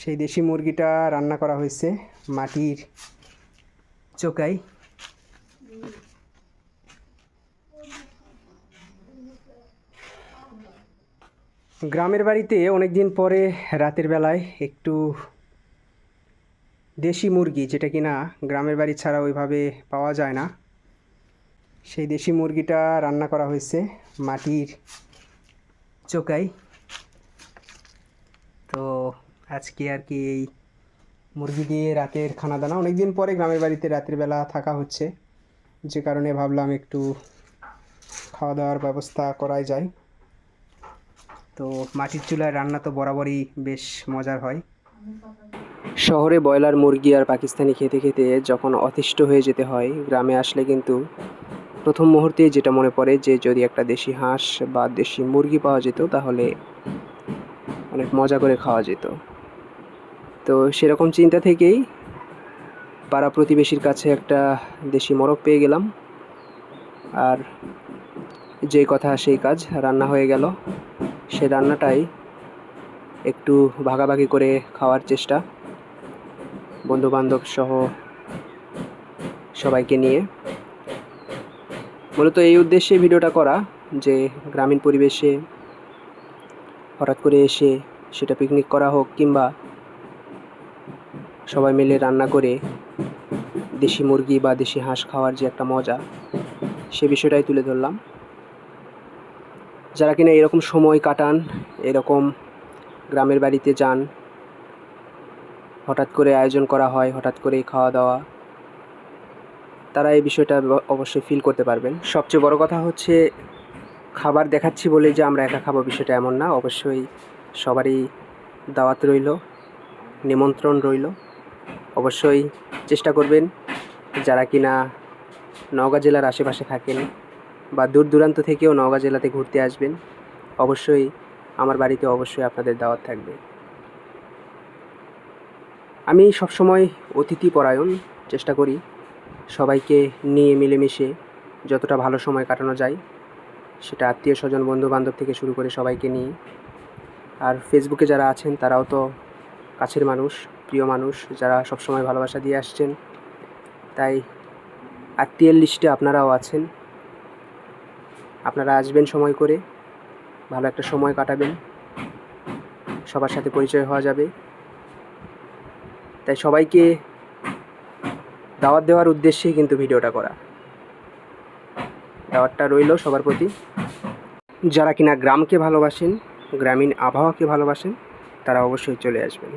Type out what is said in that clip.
সেই দেশি মুরগিটা রান্না করা হয়েছে মাটির চোকাই গ্রামের বাড়িতে অনেক দিন পরে রাতের বেলায় একটু দেশি মুরগি, যেটা কিনা গ্রামের বাড়ি ছাড়া ওইভাবে পাওয়া যায় না। সেই দেশি মুরগিটা রান্না করা হয়েছে মাটির চোকাই আজকে আর কি এই মুরগি দিয়ে রাতের খানা দানা অনেক দিন পরে গ্রামের বাড়িতে রাতের বেলা থাকা হচ্ছে। যে কারণে ভাবলাম একটু খাওয়া দাওয়ার ব্যবস্থা করাই যায়। তো মাটির চুলায় রান্না তো বরাবরই বেশ মজার হয়। শহরে ব্রয়লার, মুরগি আর পাকিস্তানি খেতে খেতে যখন অতিষ্ঠ হয়ে যেতে হয়, গ্রামে আসলে কিন্তু প্রথম মুহূর্তে যেটা মনে পড়ে যে যদি একটা দেশি হাঁস বা দেশি মুরগি পাওয়া যেত, তাহলে অনেক মজা করে খাওয়া যেত। তো সেরকম চিন্তা থেকেই পাড়া প্রতিবেশীর কাছে একটা দেশি মোরগ পেয়ে গেলাম। আর যে কথা সেই কাজ, রান্না হয়ে গেল। সে রান্নাটাই একটু ভাগাভাগি করে খাওয়ার চেষ্টা। বন্ধুবান্ধব সহ সবাইকে নিয়ে। মূলত এই উদ্দেশ্যে ভিডিওটা করা যে গ্রামীণ পরিবেশে হঠাৎ করে এসে সেটা পিকনিক করা হোক কিংবা সবাই মিলে রান্না করে দেশি মুরগি বা দেশি হাঁস খাওয়ার যে একটা মজা, সে বিষয়টাই তুলে ধরলাম। যারা কিনা এরকম সময় কাটান, এরকম গ্রামের বাড়িতে যান, হঠাৎ করে আয়োজন করা হয়, হঠাৎ করেই খাওয়া দাওয়া, তারা এই বিষয়টা অবশ্যই ফিল করতে পারবেন। সবচেয়ে বড় কথা হচ্ছে, খাবার দেখাচ্ছি বলে যে আমরা একা খাব বিষয়টা এমন না। অবশ্যই সবারই দাওয়াত রইল, নিমন্ত্রণ রইল। অবশ্যই চেষ্টা করবেন যারা কিনা নওগাঁ জেলার আশেপাশে থাকেন বা দূর দূরান্ত থেকেও নওগাঁ জেলাতে ঘুরতে আসবেন, অবশ্যই আমার বাড়িতে অবশ্যই আপনাদের দাওয়াত থাকবে। আমি সবসময় অতিথি পরায়ণ, চেষ্টা করি সবাইকে নিয়ে মিলেমিশে যতটা ভালো সময় কাটানো যায় সেটা আত্মীয় স্বজন বন্ধু বান্ধব থেকে শুরু করে সবাইকে নিয়ে। আর ফেসবুকে যারা আছেন তারাও তো কাছের মানুষ। প্রিয় মানুষ যারা সবসময় ভালোবাসা দিয়ে আসছেন, তাই আত্মীয়ের লিস্টে আপনারাও আছেন। আপনারা আসবেন সময় করে, ভালো একটা সময় কাটাবেন। সবার সাথে পরিচয় হওয়া যাবে। তাই সবাইকে দাওয়াত দেওয়ার উদ্দেশ্যেই কিন্তু ভিডিওটা করা। দাওয়াতটা রইল সবার প্রতি। যারা কিনা গ্রামকে ভালোবাসেন, গ্রামীণ আবহাওয়াকে ভালোবাসেন, তারা অবশ্যই চলে আসবেন।